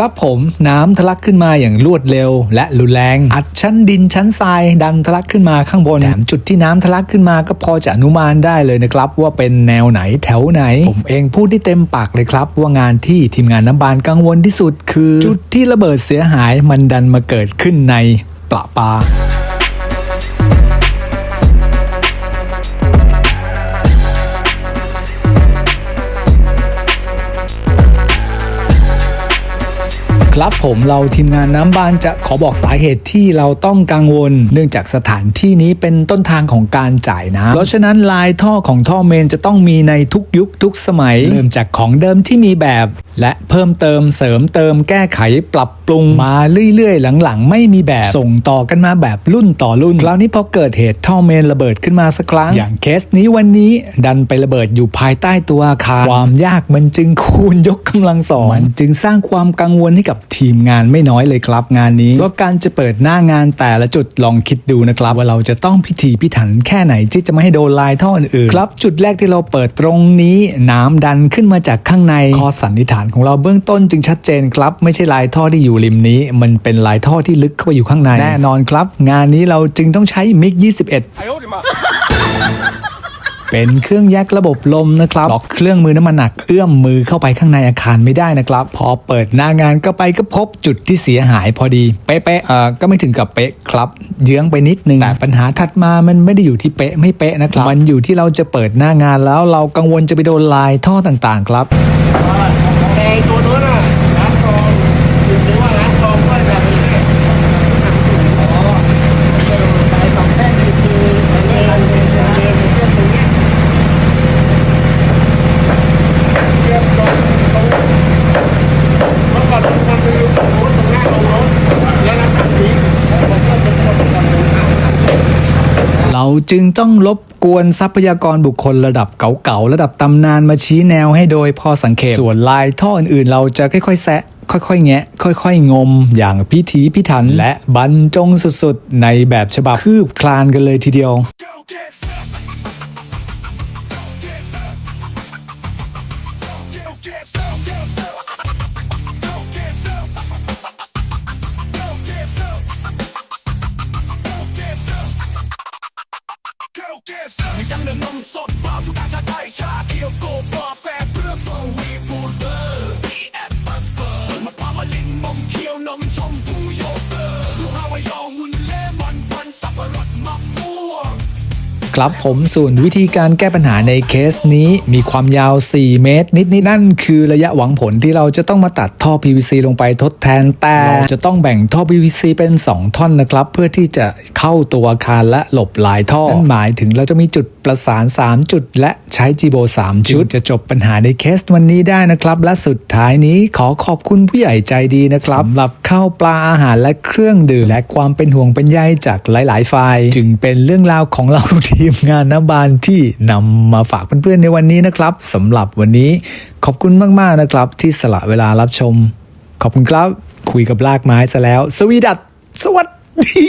ครับผมน้ำทะลักขึ้นมาอย่างรวดเร็ว และรุนแรง อัดชั้นดินชั้นทรายดันทะลักขึ้นมาข้างบนแถมจุดที่น้ำทะลักขึ้นมาก็พอจะอนุมานได้เลยนะครับ ว่าเป็นแนวไหนแถวไหน ผมเองพูดได้เต็มปากเลยครับ ว่างานที่ทีมงานน้ำบานกังวลที่สุด คือ จุดที่ระเบิดเสียหายมันดันมาเกิดขึ้นในปละปา ครับผมเราทีมงานน้ำบานจะขอบอกสาเหตุที่เราต้องกังวล เนื่องจากสถานที่นี้เป็นต้นทางของการจ่ายน้ำเพราะฉะนั้นลายท่อของท่อเมนจะต้องมีในทุกยุคทุกสมัย เริ่มจากของเดิมที่มีแบบ และเพิ่มเติมเสริมเติมแก้ไขปรับปรุงมาเรื่อยๆ หลังๆ ไม่มีแบบ ส่งต่อกันมาแบบรุ่นต่อรุ่นคราวนี้พอเกิดเหตุท่อเมนระเบิดขึ้นมาสักครั้ง อย่างเคสนี้วันนี้ดันไประเบิดอยู่ภายใต้ตัวอาคารความยากมันจึงคูณยกกำลังสองมันจึงสร้างความกังวลให้กับทีมงานไม่น้อยเลยครับงานนี้แล้วการจะเปิดหน้างานแต่ละจุดลองคิดดูนะครับ ว่าเราจะต้องพิถีพิถันแค่ไหนที่จะไม่ให้โดนลายท่ออื่นๆครับจุดแรกที่เราเปิดตรงนี้ น้ำดันขึ้นมาจากข้างในข้อสันนิษฐานของเราเบื้องต้นจึงชัดเจนครับ ไม่ใช่ลายท่อที่อยู่ริมนี้ มันเป็นลายท่อที่ลึกเข้าไปอยู่ข้างในแน่นอนครับ งานนี้เราจึงต้องใช้มิก21 เป็นเครื่องแยกระบบลมนะครับล็อกเครื่องมือน้ำมันหนักเอื้อมมือเข้าไปข้างในอาคารไม่ได้นะครับ พอเปิดหน้างานก็ไปก็พบจุดที่เสียหายพอดี เป๊ะๆเอ่อก็ไม่ถึงกับเป๊ะครับเยื้องไปนิดนึงแต่ปัญหาถัดมามันไม่ได้อยู่ที่เป๊ะไม่เป๊ะนะครับ มันอยู่ที่เราจะเปิดหน้างานแล้วเรากังวลจะไปโดนลายท่อต่างๆ ครับแต่ตัวนู้นน่ะร้านทองหรือว่าร้านทองด้วยแบบนี้เนี่ยอ๋อไอ้สองแท่งนี่คือไอ้เนี่ยมันเป็นเส้นเส้นตรงเนี้ยเทียบตรงตรงเมื่อก่อนมันคือตรงนู้นตรงหน้าตรงโน้นแล้วน้ำตาลสีแล้วมันก็เป็นคนตรงนู้นนะ เรา จึงต้องลบกวนทรัพยากรบุคคลระดับเก่าๆ ระดับตำนานมาชี้แนวให้โดยพอสังเกตส่วนลายท่ออื่นๆ เราจะค่อยๆแซะค่อยๆ แงะ ค่อยๆ งม อย่างพิถีพิถันและบรรจงสุดๆ ในแบบฉบับคืบคลานกันเลยทีเดียว ครับผมส่วนวิธีการแก้ปัญหาในเคสนี้มีความยาว 4 เมตร นิดนิดนั่นคือระยะหวังผลที่เราจะต้องมาตัดท่อ PVC ลงไปทดแทนแต่จะต้องแบ่งท่อ PVC เป็น 2 ท่อนนะครับ เพื่อที่จะเข้าตัวอาคารและหลบลายท่อนั่นหมายถึงเราจะมีจุด ประสาน 3 จุด และใช้จีโบ 3 ชุด จะจบปัญหาในเคสวันนี้ได้นะครับ และสุดท้ายนี้ขอขอบคุณผู้ใหญ่ใจดีนะครับสำหรับข้าวปลาอาหารและเครื่องดื่ม และความเป็นห่วงเป็นใยจากหลาย ๆ ฝ่าย จึงเป็นเรื่องราวของเราทีมงานน้ำบานที่นำมาฝากเพื่อนๆในวันนี้นะครับสำหรับวันนี้ขอบคุณมากๆนะครับ ที่สละเวลารับชม ขอบคุณครับ คุยกับลากไม้ซะแล้ว สวีดัตสวัสดี